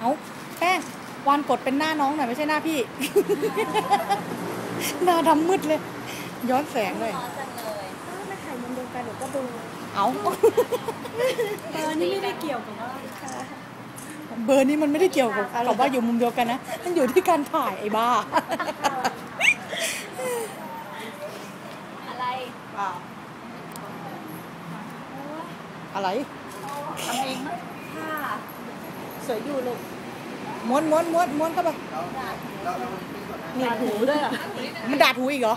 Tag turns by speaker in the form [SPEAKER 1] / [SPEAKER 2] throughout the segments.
[SPEAKER 1] เอาแป้งวานกดเป็นหน้าน้องหน่อยไม่ใช่หน้าพี่ หน้าดำมืดเลย ย้อนแสงเลย
[SPEAKER 2] ร้อนจังเลย
[SPEAKER 3] ไม่ถ่ายมุมเดียวกันเดี๋ยวก็ดู
[SPEAKER 1] เอา
[SPEAKER 3] เออนี่ไม่ได้เกี่ยวกับว่าค่ะ
[SPEAKER 1] เบอร์นี้มันไม่ได้เกี่ยวกับกับว่าอยู่มุมเดียวกันนะ มันอยู่ที่การถ่ายไอ้บ้า
[SPEAKER 2] อะไร
[SPEAKER 1] อะไร
[SPEAKER 2] ทำเองมั้ยค่ะ
[SPEAKER 3] สวยอยู่ลูก
[SPEAKER 1] ม้วนม้วนม้วนม้วนเข้าไป
[SPEAKER 3] เหนียวหูด้วยอะ
[SPEAKER 1] มันดาดหูอีกเหรอ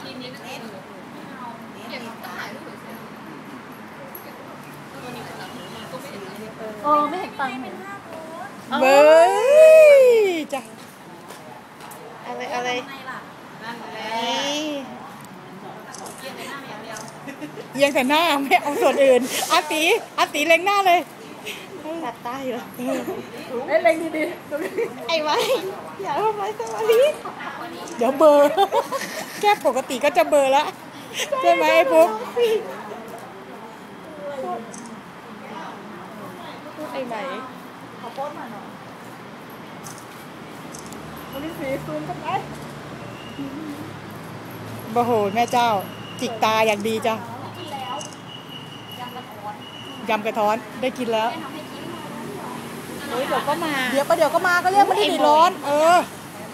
[SPEAKER 3] เออไม่เห็นตังค์
[SPEAKER 1] เบ้ยจ้ะอะไรอะไร
[SPEAKER 2] ทำไมล่ะ
[SPEAKER 1] เอียงแต่หน้าไม่เอาส่วนอื่นอาตีอาตีเล็งหน้าเลย
[SPEAKER 3] ตัดใต้เหรอ
[SPEAKER 1] เอ้ยเล็งดี
[SPEAKER 3] ไอ้ไว้อย่าทำไมสมาธิ
[SPEAKER 1] ๆเดี๋ยวเบลอร์แก้ปกติก็จะเบลอร์ละใช่ไหมไอ้ปุ๊ก
[SPEAKER 3] ไอ้ไหนขอโพสมาหน่อยวันนี้สีซูมกันไหม
[SPEAKER 1] โอ้โหแม่เจ้า จิกตาอย่างดีจ้ะ
[SPEAKER 2] กินแล้วยำกระท้อน
[SPEAKER 1] ยำกระท้อน ได้กินแล้ว
[SPEAKER 2] แม่ทำให้กิน
[SPEAKER 3] เฮ้ยเดี๋ยวก็มา
[SPEAKER 1] เดี๋ยวประเดี๋ยวก็มาก็เรียกไม่ได้ดีร้อน เออ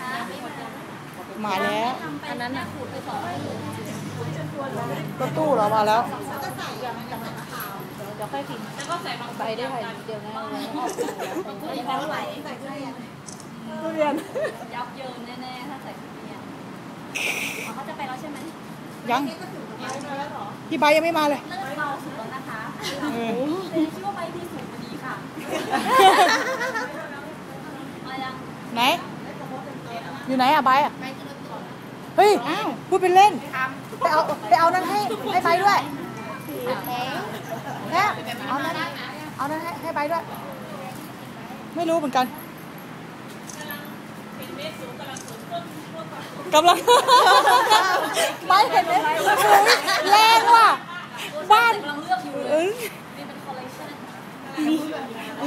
[SPEAKER 2] นะไม่หมดเลย
[SPEAKER 1] มาแล้ว
[SPEAKER 2] ทำไปอันนั้นน่ะขูดไปสอง
[SPEAKER 1] รถตู้เหรอมาแล้ว
[SPEAKER 3] เดี๋ยวค่อยพิมพ์ใบได้ถ่ายเดียวนะเลย
[SPEAKER 2] แล้วไหล
[SPEAKER 3] ทุเรียน
[SPEAKER 2] ยับเยินแน่ๆถ้าใส่ทุเรียนอ๋อเขาจะไปแล้วใช่ไหม
[SPEAKER 1] ยังพี่ใบร์ทยังไม่มาเลย
[SPEAKER 2] เลิกเบาสุดแล้วนะคะ
[SPEAKER 1] เออ
[SPEAKER 2] แต่ยังคิดว่าไปที่สุด
[SPEAKER 1] ไหน อยู่ไหนอะใบร์ทอะเฮ้ยพูดเป็นเล่น ไปเอาไปเอานั้นให้ให้ใบร์ทด้วยเนี่ยเอานั้นเอานั้นให้ให้ใบร์ทด้วย ไม่รู้เหมือนกันกำลังใบร์ทเห็นไหมแรงว่ะบ้าน
[SPEAKER 2] กำลังเลือกอยู่เลย
[SPEAKER 1] เอ้ย
[SPEAKER 2] นี่เป็นคอลเลคชั่น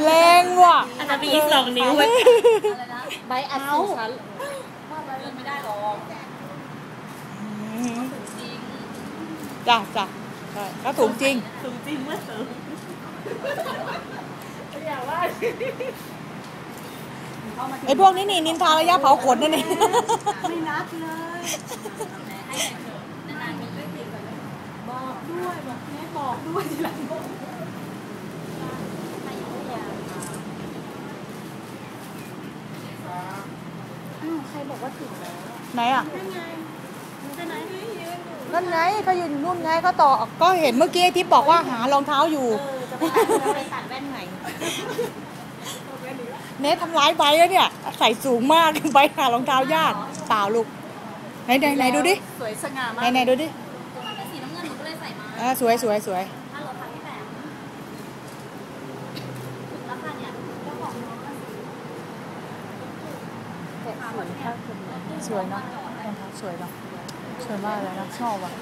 [SPEAKER 1] แรงว่ะ
[SPEAKER 3] อาจจะ มีอีกสองนิ้วไว้
[SPEAKER 2] อะไรนะ
[SPEAKER 3] ใบอัดสี่ชั้น
[SPEAKER 2] ว่าไปเลือกไม่ได้หรอกจริง
[SPEAKER 1] จ้ะจ้ะใช่ก็สูงจริง
[SPEAKER 3] สูงจริงเมื่อสูงอย่าว่า
[SPEAKER 1] ไอ้พวกนี้นี่นินทาระยะเผาขนนั่นเอง
[SPEAKER 3] ไม่นัดเลย
[SPEAKER 2] ให้เถอะนานๆมีเรื่อง
[SPEAKER 3] บอกด้วยบอกแม่บอกด้วยทีหลังบอก
[SPEAKER 2] ให้ยุยา
[SPEAKER 3] อ้าวใคร บอกว่าถึงแล้ว
[SPEAKER 1] ไหนอะ
[SPEAKER 3] นั่นไงมันจะไหนยืนอยู่
[SPEAKER 1] นั่นไงเขาอยู่นู่นไงเขาต่อก็เห็นเมื่อกี้ที่บอกว่าหารองเท้าอยู่
[SPEAKER 3] เออจะไปตัดจะไปตัดแว่นใหม่
[SPEAKER 1] เนททำร้ายใบแล้วเนี่ย ใส่สูงมากใบหารองเท้ายากเปล่าลูกไหนไหนไหนดูดิ
[SPEAKER 3] สวยสง่า
[SPEAKER 1] ไหน
[SPEAKER 3] มาก
[SPEAKER 1] ไหนดูดิ
[SPEAKER 2] ตัวมันเป็นสีน้ำเงินหนูก็เลยใส่มา
[SPEAKER 1] อ่าสวยสวยสวย
[SPEAKER 2] ถ้าเราทำที่แบบถึงแล้วค่ะเนี่ยเจ้าของน้องก็
[SPEAKER 3] แต่ สวยเท่าคนเลย
[SPEAKER 1] สวยเนาะรองเท้าสวยเนาะสวยมากเลยนะชอบอะ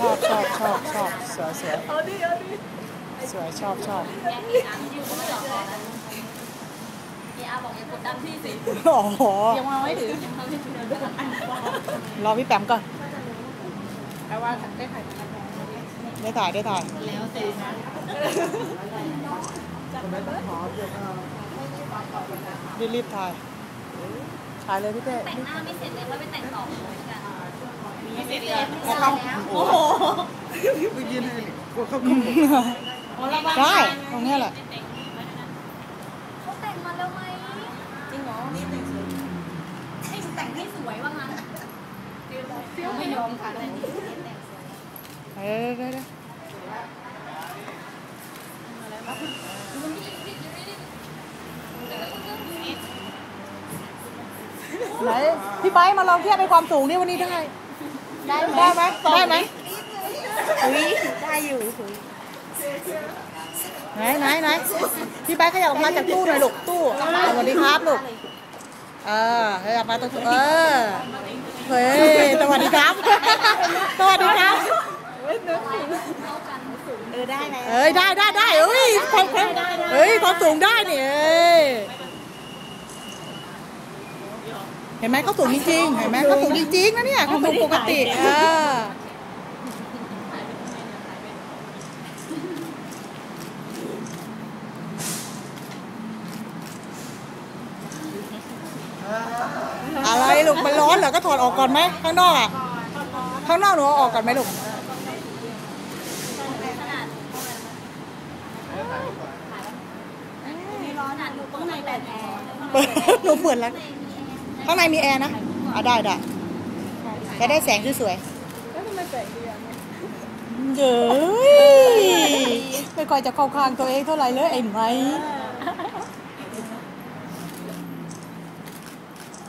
[SPEAKER 1] ชอบชอบชอบชอบสวยสวย
[SPEAKER 3] เอาดิเอาดิ
[SPEAKER 1] สวยชอบชอบ
[SPEAKER 2] แกอีกอันที่อยู่ก็ไม่ยอมบอกเออาบอกอย่ากดดันพี่สิ
[SPEAKER 1] อ๋อ
[SPEAKER 3] ยังมาไม่ถึง
[SPEAKER 2] ยังทำให้ถึงเดิน
[SPEAKER 1] รอพี่แปมก่อน
[SPEAKER 3] แปลว่าได้ถ่าย
[SPEAKER 1] ได้ถ่ายได้ถ่าย
[SPEAKER 3] แล้วแต่นะ
[SPEAKER 1] รีบรีบถ่าย ถ่ายเลยพี่เต้
[SPEAKER 2] แต่งหน้าไม่เสร็จเลยว่าไปแต่งต่อเหมือนกัน
[SPEAKER 3] ไม่เสร็จเลย
[SPEAKER 1] เอาเข้า
[SPEAKER 3] โอ้โห
[SPEAKER 1] ได้ตรงเนี้ยแหละ
[SPEAKER 2] เขาแต่งมาแล้วไหม
[SPEAKER 3] จริงเหรอ
[SPEAKER 2] ให้แต่งให้สวยว่างั้นไม่ยอมค่ะแต่งที่แต่งสวย
[SPEAKER 1] เดี๋ยวเดี๋ยวเดี๋ยวไหน พี่ไบร์ทมาลองเทียบไปความสูงนี่วันนี้ได้
[SPEAKER 3] ได้ไหม
[SPEAKER 1] ได้ไหมได้ไหม
[SPEAKER 3] อุ้ยได้อยู่
[SPEAKER 1] ไหนไหนไหนพี่ไบร์ทขยับออกมาจากตู้หน่อยลูกตู้สวัสดีครับลูกเออขยับมาตรงเออเฮ้ยสวัสดีครับสวัสดีครับ
[SPEAKER 3] เออได้ไหม
[SPEAKER 1] เอ้ยได้ได้ได้เอ้ยความเอ้ยความสูงได้เนี่ย เอ้ยเห็นไหมเขาสูงจริงๆเห็นไหมเขาสูงจริงๆนะเนี่ยเขาสูงปกติเอออะไรลูกมันร้อนเหรอก็ถอดออกก่อนไหมข้างนอกอะข้างนอกหนูเอาออกก่อนไหมลูก
[SPEAKER 3] มีร้อนอะหนูข้างในแบบแอร์
[SPEAKER 1] เปิดหนูเปิดแล้ว ข้างในมีแอร์นะอะได้ได้จะได้แสงสวย
[SPEAKER 3] แล้วทำไมแปลกดีอะ
[SPEAKER 1] ๆเย้ยไม่ค่อยจะเข้าข้างตัวเองเท่าไหร่เลยไอ้ไหม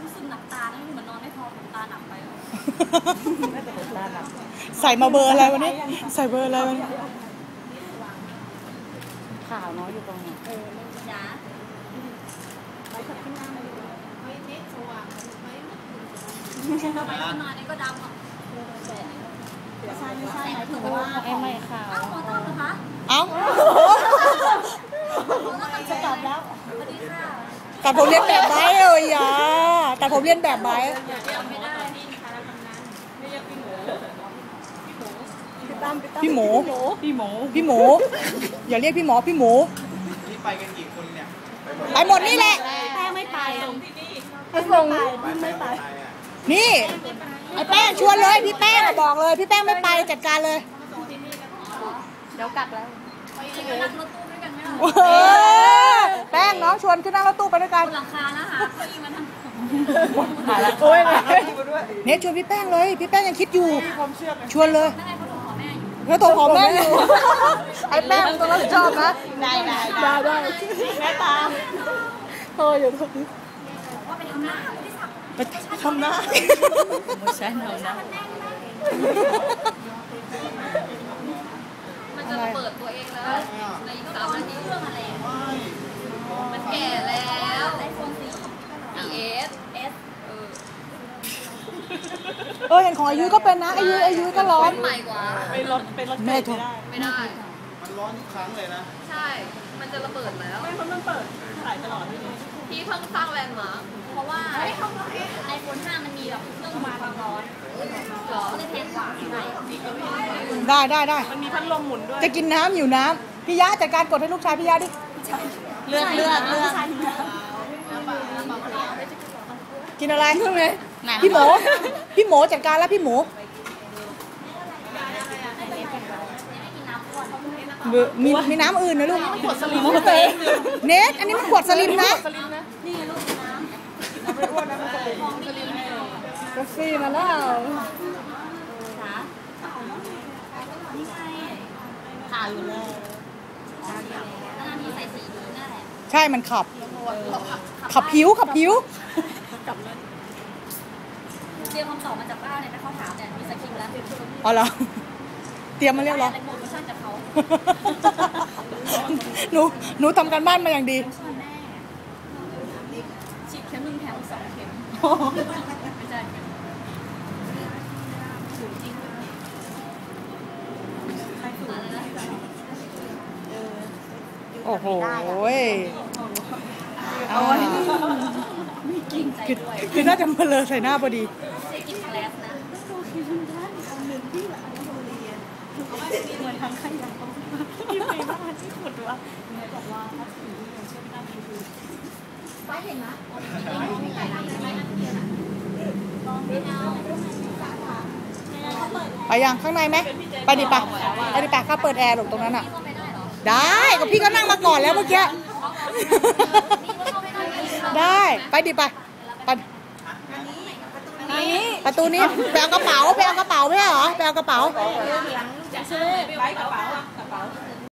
[SPEAKER 2] รู้สึกหนักตานะเหมือนนอนไม่พอหนักตาหนักไปเลย
[SPEAKER 1] ใส่มาเบอร์อะไรวันนี้ ใส่เบอร์อะไรวันนี้
[SPEAKER 3] ข่าวน้อยอยู่ตรงนี้
[SPEAKER 2] จ้า
[SPEAKER 3] ไปขับขึ้นหน้ามาดู
[SPEAKER 2] ทำไมนอนนี่ก็ดำอะ
[SPEAKER 3] ไม่ใช่ไม่ใช่หมายถึงว่าไอ้ไม่ข่าว
[SPEAKER 2] อ้าวหมอต้อมเหรอคะ
[SPEAKER 1] เอ้า
[SPEAKER 3] จะกลับแล้ว
[SPEAKER 2] สวัสดีค่ะ
[SPEAKER 1] แต่ผมเรียนแบบไบร์ทเลยอะแต่ผมเรียนแบบไบร์ท
[SPEAKER 2] จำไม่ได้นี่
[SPEAKER 3] พี่ตั้มพี่ตั้ม
[SPEAKER 1] พี่หมู
[SPEAKER 3] พี่หมู
[SPEAKER 1] พี่หมูอย่าเรียกพี่หมอพี่หมู
[SPEAKER 4] นี่ไปกันกี่คนเนี่ย
[SPEAKER 1] ไปหมดนี่แหละ
[SPEAKER 3] แป้งไม่ไป ไม่ส่งไม่ไป
[SPEAKER 4] ไปอะ
[SPEAKER 1] นี่ ไอ้แป้งชวนเลย พี่แป้งอะบอกเลย พี่แป้งไม่ไปจัดการเลย
[SPEAKER 3] เดี๋ยวกลับแล้ว
[SPEAKER 2] ไปนั่งรถตู้ด้วยกันไหมล่ะ
[SPEAKER 1] เออแป้งน้องชวนขึ้นนั่งรถตู้ไปด้วยกัน
[SPEAKER 2] บนหลังคานะคะเก้าอี้มาทำ
[SPEAKER 1] โอ้ยเนี่ยชวนพี่แป้งเลย พี่แป้งยังคิดอยู่ ชวนเลย
[SPEAKER 2] นั่งไงเขาโทรขอแม่อยู่
[SPEAKER 1] แล้วตัวของแม่อยู่ไอ้แป้งต้องรับผิดชอบนะ
[SPEAKER 3] ได้ได้ได้ได้แม่ตามโทรอยู่ตรงนี้
[SPEAKER 2] ว่า ไปทำหน้าไม่ได้สับ
[SPEAKER 1] ไปทำหน้า
[SPEAKER 3] ไม่ใช่หนูนะ
[SPEAKER 2] มันจะเบิดตัวเองแล้วในสามนาทีเรื่องอะไรมันแก่แล้วไอโฟนสี่เอสเอสเออ
[SPEAKER 1] เห็นของอายุก็เป็นนะอายุอายุก็ร้อน
[SPEAKER 2] ใหม่กว่า
[SPEAKER 3] ไปรถไปรถ
[SPEAKER 1] แม่โทร
[SPEAKER 2] ไม่ได้
[SPEAKER 4] มันร้อนทุกครั้งเลยนะ
[SPEAKER 2] ใช่ มันจะระเบิดแล้ว
[SPEAKER 3] ไม่เพราะมันเปิดขายตลอดเลย
[SPEAKER 2] พี่เพิ่งสร้างแลนด์มาร์คเพราะว่าไอโฟน5มันมีแบบเครื่องมาความร้อนหรอเลยแพงกว่าใช่
[SPEAKER 1] ได้ได้ได้
[SPEAKER 3] มันมีพัดลมหมุนด้วย
[SPEAKER 1] จะกินน้ำอยู่น้ำพี่ยะจัดการกดให้ลูกชายพี่ยะดิ
[SPEAKER 3] เลือกเลือกเลือก
[SPEAKER 1] กินอะไรพี่หมูพี่หมูจัดการแล้วพี่หมูเบอร์มีมีน้ำอื่นนะลูก
[SPEAKER 3] ขวดสลิม
[SPEAKER 1] เนทอันนี้มันขวดสลิมนะ กาแฟมาแล้ว
[SPEAKER 2] จ้า
[SPEAKER 3] ข่าวอยู่แล้ว
[SPEAKER 2] แล้วมีใส่สีนี้นั่นแหละ
[SPEAKER 1] ใช่มันขับ ขับผิวขับผิวกับ
[SPEAKER 2] เตรียมคำตอบมาจากบ้านเนี่ยนะเขาถามเนี่ยมีสคริปต์แล้ว
[SPEAKER 1] อ๋อเหรอเตรียมมาเรียบร้อยหนูหนูทำการบ้านมาอย่างดี
[SPEAKER 2] ใช่แม่ฉีดเข็มหนึ่งแถมสองเข็ม ไม่ใช่ถูกจริงอะไรนะ
[SPEAKER 1] โอ้โหยเอาคือคือน่าจะมาเลยใส่หน้าพอดี
[SPEAKER 2] เซกินแคลสนะ
[SPEAKER 3] เหมือนทางขยะที่ไปบ้านที่ขุดว่าบอกว่าถ้าสีอย่างเช่นหน้าพีพี
[SPEAKER 2] ไปเห็นไหมมีไก่ร้านไหนอันเดียวน่ะลองไม่เอา
[SPEAKER 1] ไปยังข้างในไหมไปดิปะไปดิปะข้าเปิดแอร์หลงตรงนั้นอะ
[SPEAKER 2] เข้าไปได้เหรอ
[SPEAKER 1] ได้ก็พี่ก็นั่งมาก่อนแล้วเมื่อกี้
[SPEAKER 2] นี่ก็เข้าไม่ได้
[SPEAKER 1] ได้ไปดิปะไปประตูนี้ไปเอากระเป๋าไปเอากระเป๋าไม่ใช่เหรอไปเอากระเป๋า
[SPEAKER 3] จะซื้อไปกระเป๋า